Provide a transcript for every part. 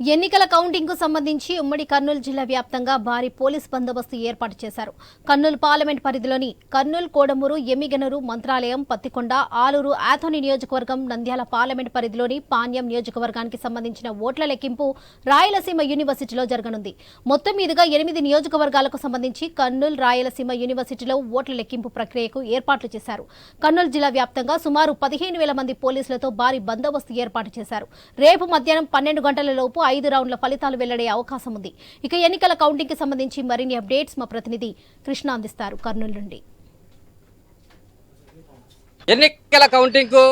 ఎన్నికల కౌంటింగ్కు సంబంధించి ఉమ్మడి కర్నూలు జిల్లా వ్యాప్తంగా భారీ పోలీస్ బందోబస్తు ఏర్పాటు చేశారు. కర్నూలు పార్లమెంట్ పరిధిలోని కర్నూలు కోడమూరు ఎమ్మిగనూరు మంత్రాలయం పత్తికొండ ఆలూరు ఆథోని నియోజకవర్గం నంద్యాల పార్లమెంట్ పరిధిలోని పాణ్యం నియోజకవర్గానికి సంబంధించిన ఓట్ల లెక్కింపు రాయలసీమ యూనివర్సిటీలో జరగనుంది. మొత్తం మీదుగా ఎనిమిది నియోజకవర్గాలకు సంబంధించి కర్నూలు రాయలసీమ యూనివర్సిటీలో ఓట్ల లెక్కింపు ప్రక్రియకు ఏర్పాట్లు చేశారు. కర్నూలు జిల్లా వ్యాప్తంగా సుమారు పదిహేను వేల మంది పోలీసులతో భారీ బందోబస్తు ఏర్పాటు చేశారు. రేపు మధ్యాహ్నం పన్నెండు గంటల లోపు ఐదు రౌండ్ల ఫలితాలు వెల్లడే అవకాశం ఉంది. ఇక ఎన్నికల కౌంటింగ్కి సంబంధించి మరిన్ని అప్డేట్స్ మా ప్రతినిధి కృష్ణ అందిస్తారు. కర్నూలు నుండి. ఎన్నికల కౌంటింగ్కు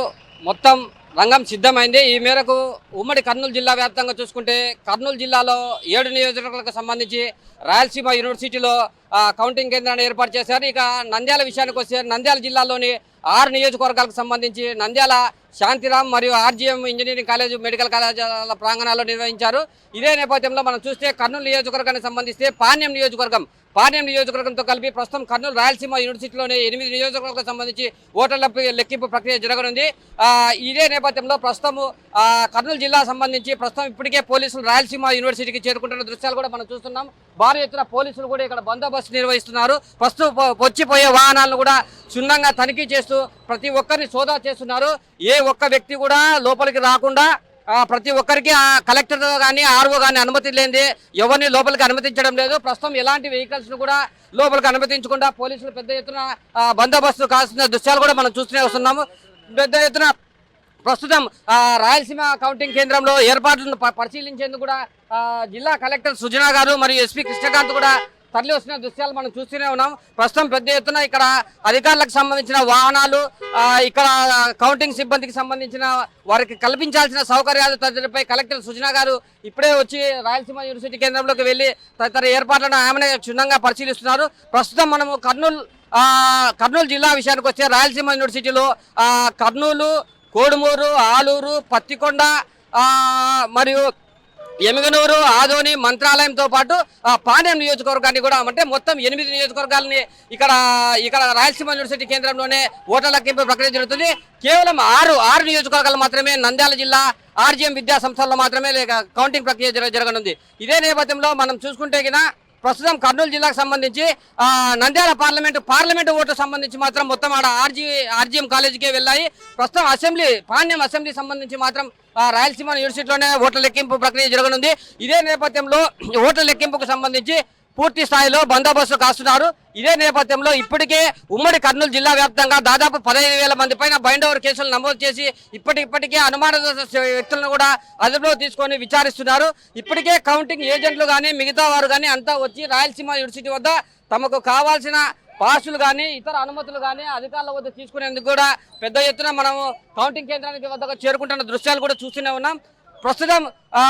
మొత్తం రంగం సిద్ధమైంది. ఈ మేరకు ఉమ్మడి కర్నూలు జిల్లా వ్యాప్తంగా చూసుకుంటే కర్నూలు జిల్లాలో ఏడు నియోజకవర్గాలకు సంబంధించి రాయలసీమ యూనివర్సిటీలో కౌంటింగ్ కేంద్రాన్ని ఏర్పాటు చేశారు. ఇక నంద్యాల విషయానికి వస్తే నంద్యాల జిల్లాలోని ఆరు నియోజకవర్గాలకు సంబంధించి నంద్యాల శాంతిరామ్ మరియు ఆర్జీఎం ఇంజనీరింగ్ కాలేజ్ మెడికల్ కళాశాల ప్రాంగణాల్లో నిర్వహించారు. ఇదే నేపథ్యంలో మనం చూస్తే కర్నూలు నియోజకవర్గానికి సంబంధిస్తే పాణ్యం నియోజకవర్గం. పాణ్యం నియోజకవర్గంతో కలిపి ప్రస్తుతం కర్నూలు రాయలసీమ యూనివర్సిటీలోని ఎనిమిది నియోజకవర్గాలకు సంబంధించి ఓటర్ల లెక్కింపు ప్రక్రియ జరగనుంది. ఇదే నేపథ్యంలో ప్రస్తుతం కర్నూలు జిల్లా సంబంధించి ప్రస్తుతం ఇప్పటికే పోలీసులు రాయలసీమ యూనివర్సిటీకి చేరుకుంటున్న దృశ్యాలు కూడా మనం చూస్తున్నాం. భారీ ఎత్తున పోలీసులు కూడా ఇక్కడ బందోబస్తు నిర్వహిస్తున్నారు. ప్రస్తుతం వచ్చిపోయే వాహనాలను కూడా క్షుణ్ణంగా తనిఖీ చేస్తూ ప్రతి ఒక్కరిని సోదా చేస్తున్నారు. ఏ ఒక్క వ్యక్తి కూడా లోపలికి రాకుండా ప్రతి ఒక్కరికి ఆ కలెక్టర్ కానీ ఆర్ఓ కానీ అనుమతి లేనిది ఎవరిని లోపలికి అనుమతించడం లేదు. ప్రస్తుతం ఎలాంటి వెహికల్స్ను కూడా లోపలికి అనుమతించకుండా పోలీసులు పెద్ద ఎత్తున బందోబస్తు కాల్సిన దృశ్యాలు కూడా మనం చూస్తూనే వస్తున్నాము. పెద్ద ఎత్తున ప్రస్తుతం రాయలసీమ కౌంటింగ్ కేంద్రంలో ఏర్పాట్లను ప- పరిశీలించేందుకు కూడా జిల్లా కలెక్టర్ సుజనా గారు మరియు ఎస్పీ కృష్ణకాంత్ కూడా తరలి వస్తున్న దృశ్యాలు మనం చూస్తూనే ఉన్నాం. ప్రస్తుతం పెద్ద ఎత్తున ఇక్కడ అధికారులకు సంబంధించిన వాహనాలు ఇక్కడ కౌంటింగ్ సిబ్బందికి సంబంధించిన వారికి కల్పించాల్సిన సౌకర్యాలు తదితరపై కలెక్టర్ సుజనా గారు ఇప్పుడే వచ్చి రాయలసీమ యూనివర్సిటీ కేంద్రంలోకి వెళ్ళి తదితర ఏర్పాట్లను ఆమెనే క్షుణ్ణంగా పరిశీలిస్తున్నారు. ప్రస్తుతం మనము కర్నూలు కర్నూలు జిల్లా విషయానికి వస్తే రాయలసీమ యూనివర్సిటీలో కర్నూలు కోడుమూరు ఆలూరు పత్తికొండ మరియు ఎమిగనూరు ఆదోని మంత్రాలయంతో పాటు ఆ, పాణ్యం నియోజకవర్గాన్ని కూడా అంటే మొత్తం ఎనిమిది నియోజకవర్గాలని ఇక్కడ ఇక్కడ రాయలసీమ యూనివర్సిటీ కేంద్రంలోనే ఓటర్ లెక్కింపు ప్రక్రియ జరుగుతుంది. కేవలం ఆరు ఆరు నియోజకవర్గాలు మాత్రమే నంద్యాల జిల్లా ఆర్జీఎం విద్యా సంస్థల్లో మాత్రమే లేక కౌంటింగ్ ప్రక్రియ జరగనుంది. ఇదే నేపథ్యంలో మనం చూసుకుంటే గిన ప్రస్తుతం కర్నూలు జిల్లాకు సంబంధించి నంద్యాల పార్లమెంటు పార్లమెంటు ఓటు సంబంధించి మాత్రం మొత్తం ఆడ ఆర్జీ ఆర్జీఎం కాలేజీకే వెళ్ళాయి. ప్రస్తుతం అసెంబ్లీ పాణ్యం అసెంబ్లీ సంబంధించి మాత్రం రాయలసీమ యూనివర్సిటీలోనే ఓట్ల లెక్కింపు ప్రక్రియ జరగనుంది. ఇదే నేపథ్యంలో ఓట్ల లెక్కింపుకు సంబంధించి పూర్తి స్థాయిలో బందోబస్తు కాస్తున్నారు. ఇదే నేపథ్యంలో ఇప్పటికే ఉమ్మడి కర్నూలు జిల్లా వ్యాప్తంగా దాదాపు పదహైదు వేల మంది పైన బైండోవర్ కేసులు నమోదు చేసి ఇప్పటికిప్పటికే అనుమాన వ్యక్తులను కూడా అదుపులో తీసుకొని విచారిస్తున్నారు. ఇప్పటికే కౌంటింగ్ ఏజెంట్లు కానీ మిగతా వారు కానీ అంతా వచ్చి రాయలసీమ యూనివర్సిటీ వద్ద తమకు కావాల్సిన పాసులు కానీ ఇతర అనుమతులు కానీ అధికారుల వద్ద తీసుకునేందుకు కూడా పెద్ద ఎత్తున మనము కౌంటింగ్ కేంద్రానికి వద్దకు చేరుకుంటున్న దృశ్యాలు కూడా చూస్తూనే ఉన్నాం. ప్రస్తుతం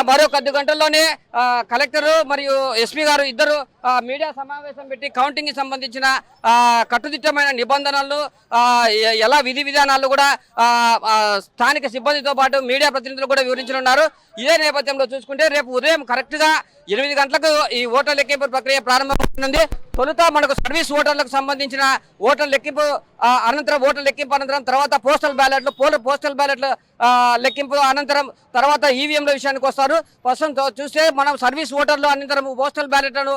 మరో కొద్ది గంటల్లోనే కలెక్టరు కలెక్టర్ మరియు ఎస్పీ గారు ఇద్దరు మీడియా సమావేశం పెట్టి కౌంటింగ్కి సంబంధించిన కట్టుదిట్టమైన నిబంధనలు ఎలా విధి విధానాలు కూడా స్థానిక సిబ్బందితో పాటు మీడియా ప్రతినిధులు కూడా వివరించనున్నారు. ఇదే నేపథ్యంలో చూసుకుంటే రేపు ఉదయం కరెక్ట్గా ఎనిమిది గంటలకు ఈ ఓటర్ లెక్కింపు ప్రక్రియ ప్రారంభమవుతుంది. తొలుత మనకు సర్వీస్ ఓటర్లకు సంబంధించిన ఓట్ల లెక్కింపు అనంతరం ఓట్ల లెక్కింపు అనంతరం తర్వాత పోస్టల్ బ్యాలెట్లు పోల పోస్టల్ బ్యాలెట్లు లెక్కింపు అనంతరం తర్వాత ఈవీఎంల విషయానికి వస్తారు. ప్రస్తుతం తో- చూస్తే మనం సర్వీస్ ఓటర్లు అనంతరం పోస్టల్ బ్యాలెట్లను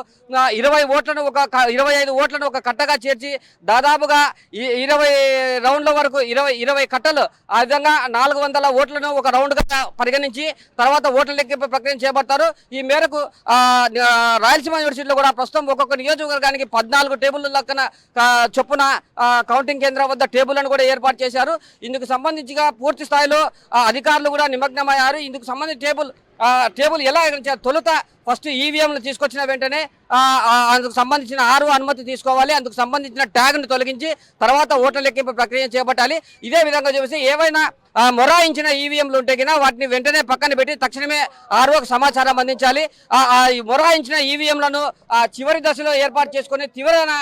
ఇరవై ఓట్లను ఒక ఇరవై ఐదు ఓట్లను ఒక కట్టగా చేర్చి దాదాపుగా ఇరవై రౌండ్ల వరకు ఇరవై ఇరవై కట్టలు ఆ విధంగా నాలుగు వందల ఓట్లను ఒక రౌండ్గా పరిగణించి తర్వాత ఓట్ల లెక్కింపు ప్రక్రియ చేపడతారు. ఈ మేరకు రాయలసీమ యూనివర్సిటీలో కూడా ప్రస్తుతం ఒక్కొక్క నియోజకవర్గానికి పద్నాలుగు టేబుల్ లక్కన చొప్పున ఆ, కౌంటింగ్ కేంద్రం వద్ద టేబుల్లను కూడా ఏర్పాటు చేశారు. ఇందుకు సంబంధించిగా పూర్తి స్థాయిలో అధికారులు కూడా నిమగ్నమయ్యారు. ఇందుకు సంబంధించి టేబుల్ టేబుల్ ఎలా తొలుత ఫస్ట్ ఈవీఎంలు తీసుకొచ్చిన వెంటనే అందుకు సంబంధించిన ఆరు అనుమతి తీసుకోవాలి. అందుకు సంబంధించిన ట్యాగ్ను తొలగించి తర్వాత ఓట్ల లెక్కింపు ప్రక్రియ చేపట్టాలి. ఇదే విధంగా చూసి ఏవైనా మొరాయించిన ఈవీఎంలు ఉంటే కినా వాటిని వెంటనే పక్కన పెట్టి తక్షణమే ఆరోకు సమాచారం అందించాలి. మొరాయించిన ఈవీఎంలను చివరి దశలో ఏర్పాటు చేసుకుని తీవ్రమైన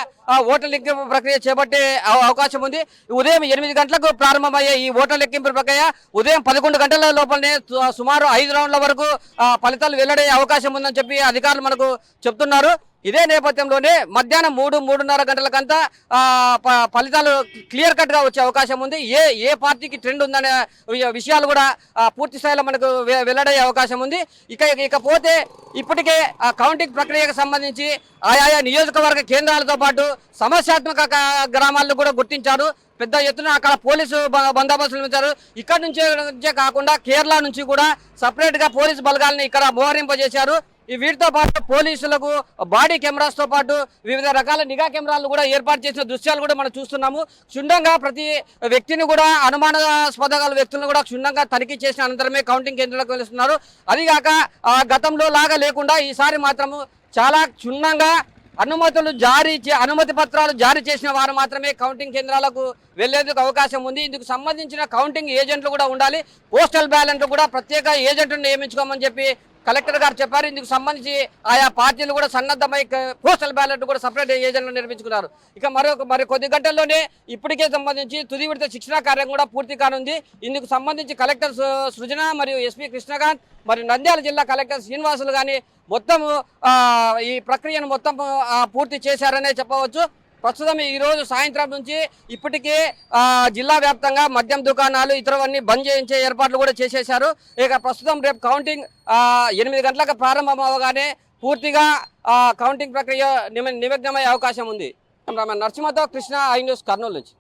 ఓట్ల లెక్కింపు ప్రక్రియ చేపట్టే అవ- అవకాశం ఉంది. ఉదయం ఎనిమిది గంటలకు ప్రారంభమయ్యే ఈ ఓట్ల లెక్కింపు ప్రక్రియ ఉదయం పదకొండు గంటల లోపలనే సు- సుమారు ఐదు రౌండ్ల వరకు ఫలితాలు వెల్లడే అవకాశం ఉందని చెప్పి అధికారులు మనకు చెప్తున్నారు. ఇదే నేపథ్యంలోనే మధ్యాహ్నం మూడు మూడున్నర గంటలకంతా ప- ఫలితాలు క్లియర్ కట్గా వచ్చే అవకాశం ఉంది. ఏ ఏ పార్టీకి ట్రెండ్ ఉందనే విషయాలు కూడా పూర్తి స్థాయిలో మనకు వెల్లడయ్యే అవకాశం ఉంది. ఇక ఇకపోతే ఇప్పటికే ఆ కౌంటింగ్ ప్రక్రియకు సంబంధించి ఆయా నియోజకవర్గ కేంద్రాలతో పాటు సమస్యాత్మక గ్రామాల్లో గ్రామాలను కూడా గుర్తించారు. పెద్ద ఎత్తున అక్కడ పోలీసు బందోబస్తులు ఉంచారు. ఇక్కడ నుంచే నుంచే కాకుండా కేరళ నుంచి కూడా సపరేట్గా పోలీసు బలగాల్ని ఇక్కడ మోహరింపజేశారు. ఈ వీటితో పాటు పోలీసులకు బాడీ కెమెరాస్తో పాటు వివిధ రకాల నిఘా కెమెరాలు కూడా ఏర్పాటు చేసిన దృశ్యాలు కూడా మనం చూస్తున్నాము. క్షుణ్ణంగా ప్రతి వ్యక్తిని కూడా అనుమానాస్పద గల వ్యక్తులను కూడా క్షుణ్ణంగా తనిఖీ చేసిన అనంతరమే కౌంటింగ్ కేంద్రాలకు వెళ్తున్నారు. అదిగాక గతంలో లాగా లేకుండా ఈసారి మాత్రము చాలా క్షుణ్ణంగా అనుమతులు జారీ చే అనుమతి పత్రాలు జారీ చేసిన వారు మాత్రమే కౌంటింగ్ కేంద్రాలకు వెళ్ళేందుకు అవకాశం ఉంది. ఇందుకు సంబంధించిన కౌంటింగ్ ఏజెంట్లు కూడా ఉండాలి. పోస్టల్ బ్యాలెట్లు కూడా ప్రత్యేక ఏజెంట్ను నియమించుకోమని చెప్పి కలెక్టర్ గారు చెప్పారు ఇందుకు సంబంధించి ఆయా పార్టీలు కూడా సన్నద్ధమై పోస్టల్ బ్యాలెట్ కూడా సపరేట్ ఏజెంట్లు నిర్మించుకున్నారు. ఇక మరొక మరి కొద్ది గంటల్లోనే ఇప్పటికే సంబంధించి తుది విడత శిక్షణా కార్యం కూడా పూర్తి కానుంది. ఇందుకు సంబంధించి కలెక్టర్ సృజన మరియు ఎస్పీ కృష్ణకాంత్ మరియు నంద్యాల జిల్లా కలెక్టర్ శ్రీనివాసులు కానీ మొత్తము ఈ ప్రక్రియను మొత్తం పూర్తి చేశారనే చెప్పవచ్చు. ప్రస్తుతం ఈరోజు సాయంత్రం నుంచి ఇప్పటికే జిల్లా వ్యాప్తంగా మద్యం దుకాణాలు ఇతరవన్నీ బంద్ చేయించే ఏర్పాట్లు కూడా చేసేశారు. ఇక ప్రస్తుతం రేపు కౌంటింగ్ ఎనిమిది గంటలకు ప్రారంభం అవగానే పూర్తిగా కౌంటింగ్ ప్రక్రియ నిమగ్నమయ్యే అవకాశం ఉంది. నరసింహతో కృష్ణ ఐ న్యూస్ కర్నూలు నుంచి.